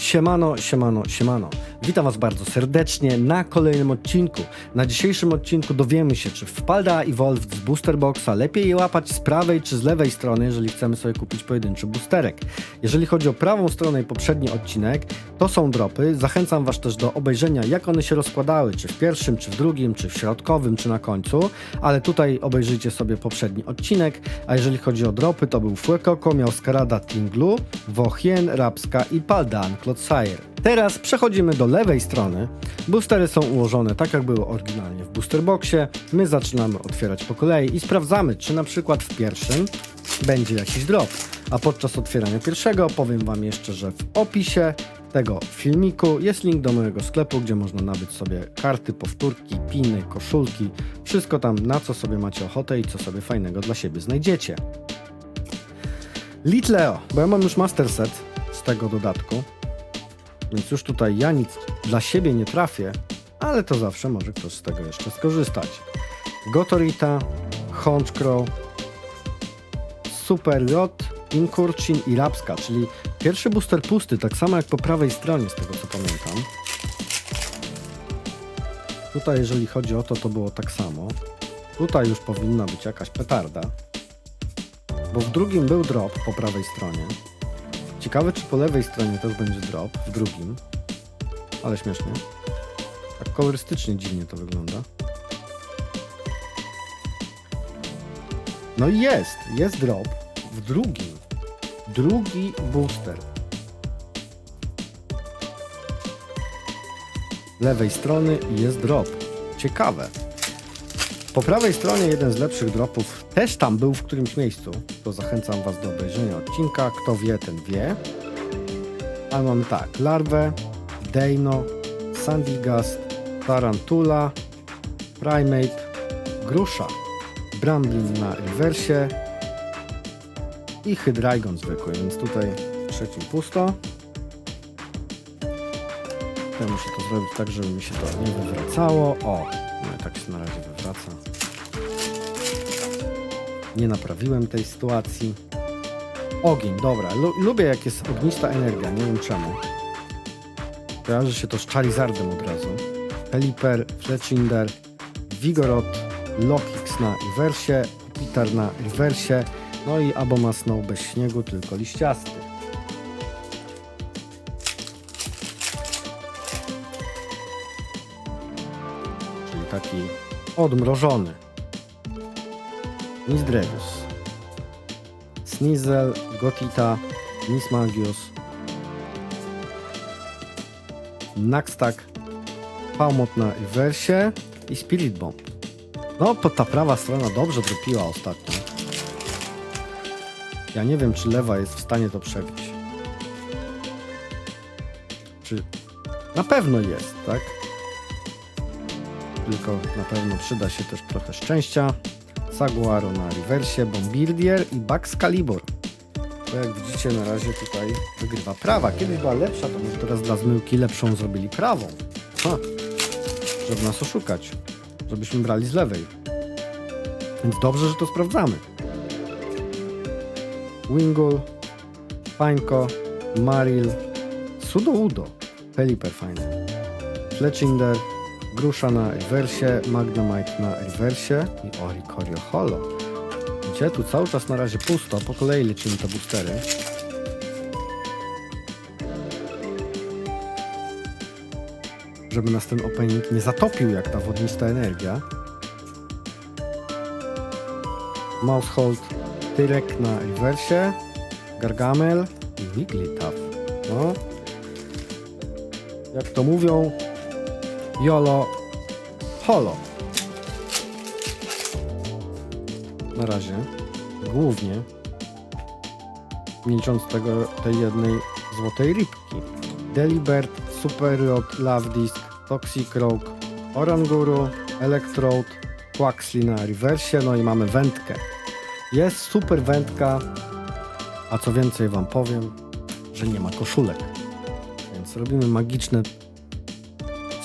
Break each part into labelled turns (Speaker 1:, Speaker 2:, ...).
Speaker 1: Siemano, siemano, siemano. Witam Was bardzo serdecznie na kolejnym odcinku. Na dzisiejszym odcinku dowiemy się, czy w Palda Evolved z Booster Boxa lepiej je łapać z prawej czy z lewej strony, jeżeli chcemy sobie kupić pojedynczy boosterek. Jeżeli chodzi o prawą stronę i poprzedni odcinek, to są dropy. Zachęcam Was też do obejrzenia, jak one się rozkładały, czy w pierwszym, czy w drugim, czy w środkowym, czy na końcu. Ale tutaj obejrzyjcie sobie poprzedni odcinek. A jeżeli chodzi o dropy, to był Fuecoco, miał Skarada Tinglu, Wohien, Rapska i Paldan Clodsire. Teraz przechodzimy do lewej strony. Boostery są ułożone tak, jak było oryginalnie w booster boxie. My zaczynamy otwierać po kolei i sprawdzamy, czy na przykład w pierwszym będzie jakiś drop. A podczas otwierania pierwszego powiem Wam jeszcze, że w opisie tego filmiku jest link do mojego sklepu, gdzie można nabyć sobie karty, powtórki, piny, koszulki, wszystko tam na co sobie macie ochotę i co sobie fajnego dla siebie znajdziecie. Litleo, bo ja mam już master set z tego dodatku, więc już tutaj ja nic dla siebie nie trafię, ale to zawsze może ktoś z tego jeszcze skorzystać. Gotorita, Honchcrow, Super Rot, Inkurchin i Rapska, czyli pierwszy booster pusty, tak samo jak po prawej stronie, z tego co pamiętam. Tutaj, jeżeli chodzi o to, to było tak samo. Tutaj już powinna być jakaś petarda, bo w drugim był drop po prawej stronie. Ciekawe, czy po lewej stronie też będzie drop w drugim. Ale śmiesznie. Tak kolorystycznie dziwnie to wygląda. No i jest, jest drop w drugim. Drugi booster. Lewej strony jest drop. Ciekawe. Po prawej stronie jeden z lepszych dropów też tam był w którymś miejscu. To zachęcam Was do obejrzenia odcinka. Kto wie, ten wie. Ale mamy tak, larwę, Deino, Sandygast, Tarantula, Primate, Grusza, Bramblin na rewersie i Hydreigon zwykły, więc tutaj w trzecim pusto. Ja muszę to zrobić tak, żeby mi się to nie wywracało. O, no i tak się na razie wywraca. Nie naprawiłem tej sytuacji. Ogień, dobra. Lu lubię jak jest ognista energia, nie wiem czemu. Kojarzy się to z Charizardem od razu. Pelipper, Fletchinder, Vigorot, Lokix na rewersie, Pitar na rewersie, no i Aboma Snow bez śniegu, tylko liściasty. Czyli taki odmrożony. Nisdregus. Sneasel, Gotita, Nismagius, Naxtak, Palmot na rewersie i Spirit Bomb. No, to ta prawa strona dobrze dropiła ostatnio. Ja nie wiem, czy lewa jest w stanie to przebić. Czy... Na pewno jest, tak? Tylko na pewno przyda się też trochę szczęścia. Saguaro na rewersie, Bombirdier i Bax Calibur. Jak widzicie na razie tutaj wygrywa prawa. Kiedyś była lepsza, to może teraz dla zmyłki lepszą zrobili prawą. Ha, żeby nas oszukać. Żebyśmy brali z lewej. Więc dobrze, że to sprawdzamy. Wingul, Pańko, Maril, Sudoudo, Pelipper fajny, Fletchinder, Grusza na rewersie, Magnemite na rewersie i Oricorio Holo. Gdzie tu cały czas na razie pusto, po kolei lecimy te boostery. Żeby nas ten opening nie zatopił jak ta wodnista energia. Mousehold, Tyrek na rewersie, Gargamel i Wigglytuff. No. Jak to mówią, Jolo, Holo. Na razie. Głównie. Nie licząc tego, tej jednej złotej rybki. Delibert, Super Rod, Love Disc, Toxic Rogue, Oranguru, Electrode, Quaxley na rewersie, no i mamy wędkę. Jest super wędka, a co więcej wam powiem, że nie ma koszulek. Więc robimy magiczne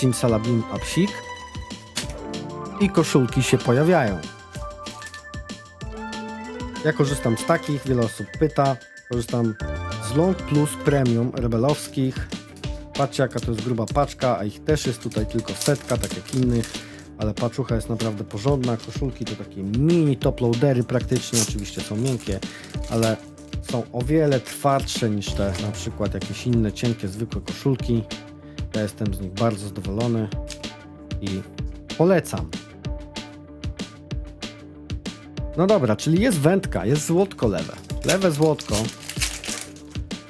Speaker 1: Simsalabim Psik i koszulki się pojawiają. Ja korzystam z takich, wiele osób pyta. Korzystam z Long Plus Premium rebelowskich. Patrzcie jaka to jest gruba paczka, a ich też jest tutaj tylko setka, tak jak innych. Ale paczucha jest naprawdę porządna. Koszulki to takie mini top loadery praktycznie, oczywiście są miękkie, ale są o wiele twardsze niż te na przykład jakieś inne cienkie, zwykłe koszulki. Ja jestem z nich bardzo zadowolony i polecam. No dobra, czyli jest wędka, jest złotko lewe. Lewe złotko.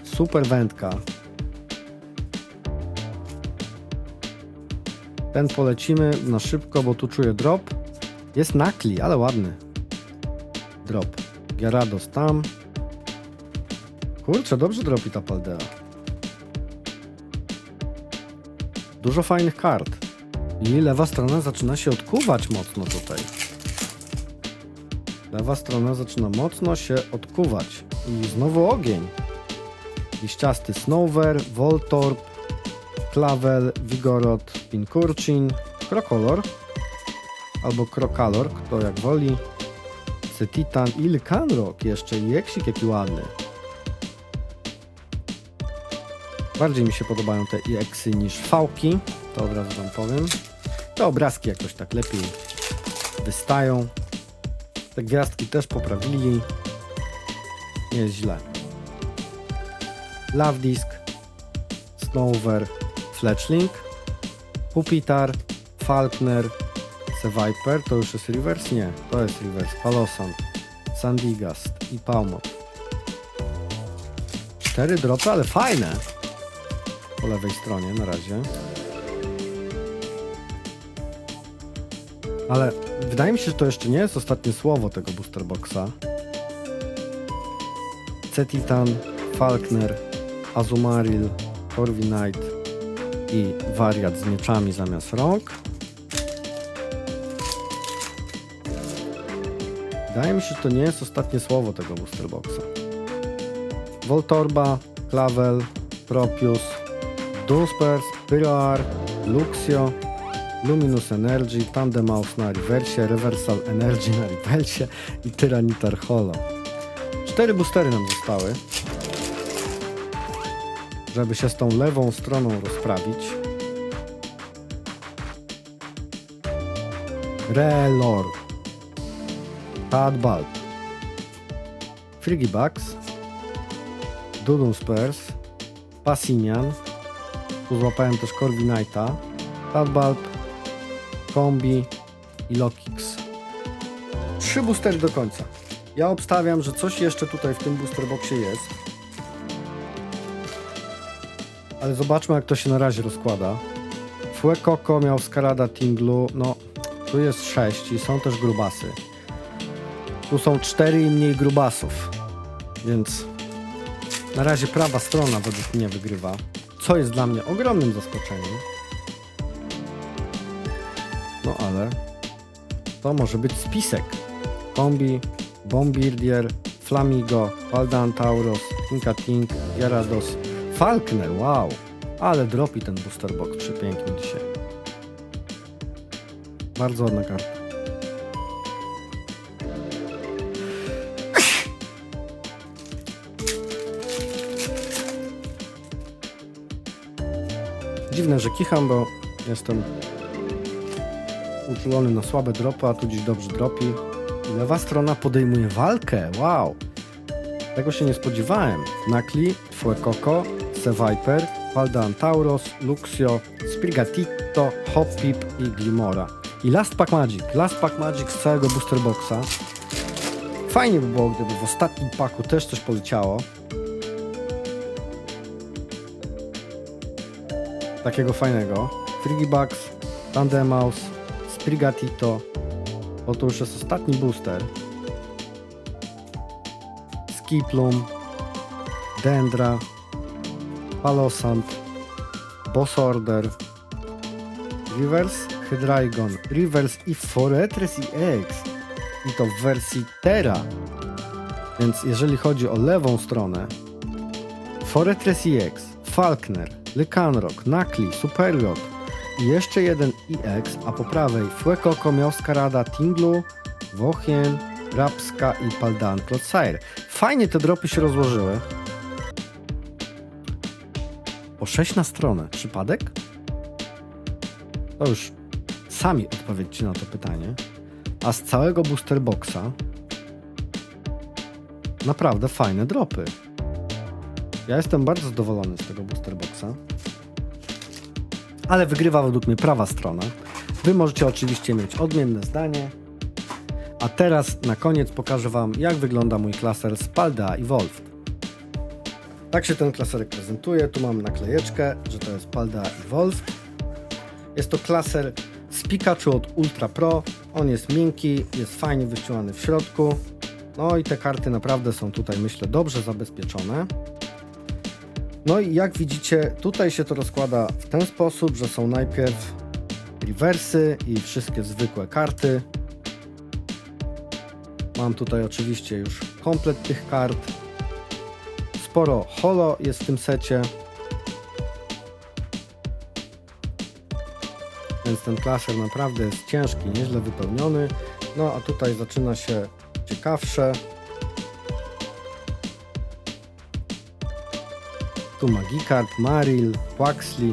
Speaker 1: Super wędka. Ten polecimy na szybko, bo tu czuję drop. Jest nakli, ale ładny. Drop. Gyarados tam. Kurczę, dobrze dropi ta Paldea. Dużo fajnych kart. I lewa strona zaczyna się odkuwać mocno tutaj. Lewa strona zaczyna mocno się odkuwać. I znowu ogień. Liściasty Snover, Voltorb, Clavel, Vigorot, Pinkurchin, Krokolor albo Krokalor, kto jak woli. Cetitan i Lycanroc jeszcze i Eksik jaki ładny. Bardziej mi się podobają te EXy niż fałki, to od razu wam powiem. Te obrazki jakoś tak lepiej wystają. Te gwiazdki też poprawili. Nie jest źle. Love Disc, Snover, Fletchling, Pupitar, Falkner, Seviper, to już jest reverse? Nie, to jest reverse. Palosan, Sandigast i Palmot. Cztery dropy, ale fajne. Po lewej stronie na razie. Ale wydaje mi się, że to jeszcze nie jest ostatnie słowo tego booster boxa. Cetitan, Falkner, Azumaril, Corviknight i wariat z mieczami zamiast rąk. Wydaje mi się, że to nie jest ostatnie słowo tego booster boxa. Voltorba, Clavel, Propius, Dunsper, Pyroar, Luxio, Luminous Energy, Tandem Mouse na rewersie, Reversal Energy na rewersie i Tyranitar Holo. Cztery boostery nam zostały, żeby się z tą lewą stroną rozprawić. Relor, Tadbalt, Frigibax, Dudun Spurs, Passinian, tu złapałem też Corviknighta, Tadbalt, Kombi i Lokix. Trzy boostery do końca. Ja obstawiam, że coś jeszcze tutaj w tym booster boxie jest. Ale zobaczmy jak to się na razie rozkłada. Fuecoco miał Skarada Tinglu, no tu jest 6 i są też grubasy. Tu są 4 i mniej grubasów. Więc na razie prawa strona według mnie wygrywa. Co jest dla mnie ogromnym zaskoczeniem. No ale to może być spisek. Kombi, Bombirdier, Flamigo, Paldan Tauros, Tinka Tink, Gyarados, Falkner, wow! Ale dropi ten booster box przepięknie dzisiaj. Bardzo ładna karta. Dziwne, że kicham, bo jestem uczulony na słabe dropy, a tu dziś dobrze dropi. Lewa strona podejmuje walkę, wow! Tego się nie spodziewałem. Nakli, Fuecoco, Seviper, Valdan Tauros, Luxio, Sprigatito, Hoppip i Glimora. I Last Pack Magic. Last Pack Magic z całego booster boxa. Fajnie by było, gdyby w ostatnim paku też coś poleciało. Takiego fajnego. Frigibax, Tandemaus, Sprigatito. Bo to już jest ostatni booster. Skiplum, Dendra, Palosant, Boss Order, Reverse, Hydreigon, Reverse i Fortress i X. I to w wersji Terra. Więc jeżeli chodzi o lewą stronę, Fortress EX, Falkner, Lycanroc, Nakli, Superlot i jeszcze jeden EX, a po prawej Fuecoco, Mioskarada, Tinglu, Wochien, Rapska i Paldan Clodsire. Fajnie te dropy się rozłożyły. Po 6 na stronę. Przypadek? To już sami odpowiedzcie na to pytanie. A z całego booster boxa naprawdę fajne dropy. Ja jestem bardzo zadowolony z tego booster boxa. Ale wygrywa według mnie prawa strona. Wy możecie oczywiście mieć odmienne zdanie. A teraz na koniec pokażę Wam, jak wygląda mój klaser z Paldea Evolved. Tak się ten klaserek prezentuje. Tu mamy naklejeczkę, że to jest Paldea Evolved. Jest to klaser z Pikachu od Ultra Pro. On jest miękki, jest fajnie wyścinany w środku. No i te karty naprawdę są tutaj, myślę, dobrze zabezpieczone. No i jak widzicie, tutaj się to rozkłada w ten sposób, że są najpierw rewersy i wszystkie zwykłe karty. Mam tutaj oczywiście już komplet tych kart. Sporo holo jest w tym secie. Więc ten klaser naprawdę jest ciężki, nieźle wypełniony. No a tutaj zaczyna się ciekawsze. Tu Magikarp, Maril, Waxley.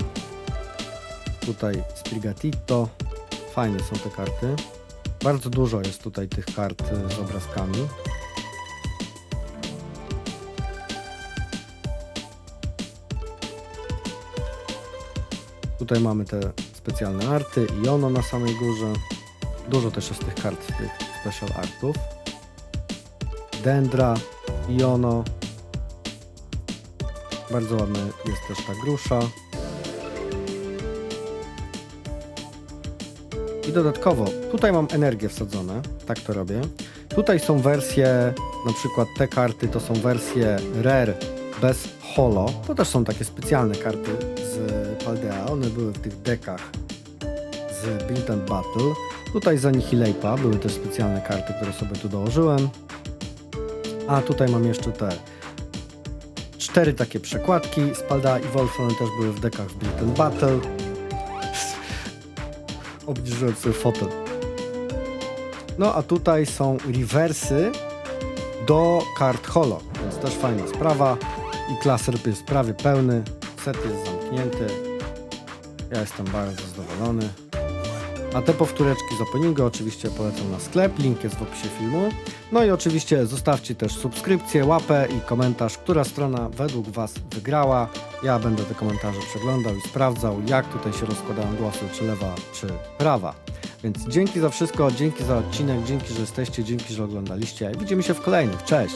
Speaker 1: Tutaj Sprigatito. Fajne są te karty. Bardzo dużo jest tutaj tych kart y, z obrazkami. Tutaj mamy te specjalne arty i ono na samej górze. Dużo też jest tych kart, tych special artów. Dendra, Iono. Bardzo ładna jest też ta grusza. I dodatkowo, tutaj mam energię wsadzone, tak to robię. Tutaj są wersje, na przykład te karty to są wersje Rare bez Holo. To też są takie specjalne karty z Paldea. One były w tych dekach z Build and Battle. Tutaj za Nihilepa były też specjalne karty, które sobie tu dołożyłem. A tutaj mam jeszcze te cztery takie przekładki z Paldea i Wolf. One też były w dekach w and Battle. Obniżyłem sobie fotel. No a tutaj są rewersy do kart holo, więc też fajna sprawa. I klaser jest prawie pełny, set jest zamknięty. Ja jestem bardzo zadowolony. A te powtóreczki z openingu oczywiście polecam na sklep, link jest w opisie filmu. No i oczywiście zostawcie też subskrypcję, łapę i komentarz, która strona według Was wygrała. Ja będę te komentarze przeglądał i sprawdzał, jak tutaj się rozkładają głosy, czy lewa, czy prawa. Więc dzięki za wszystko, dzięki za odcinek, dzięki, że jesteście, dzięki, że oglądaliście. Widzimy się w kolejnych. Cześć!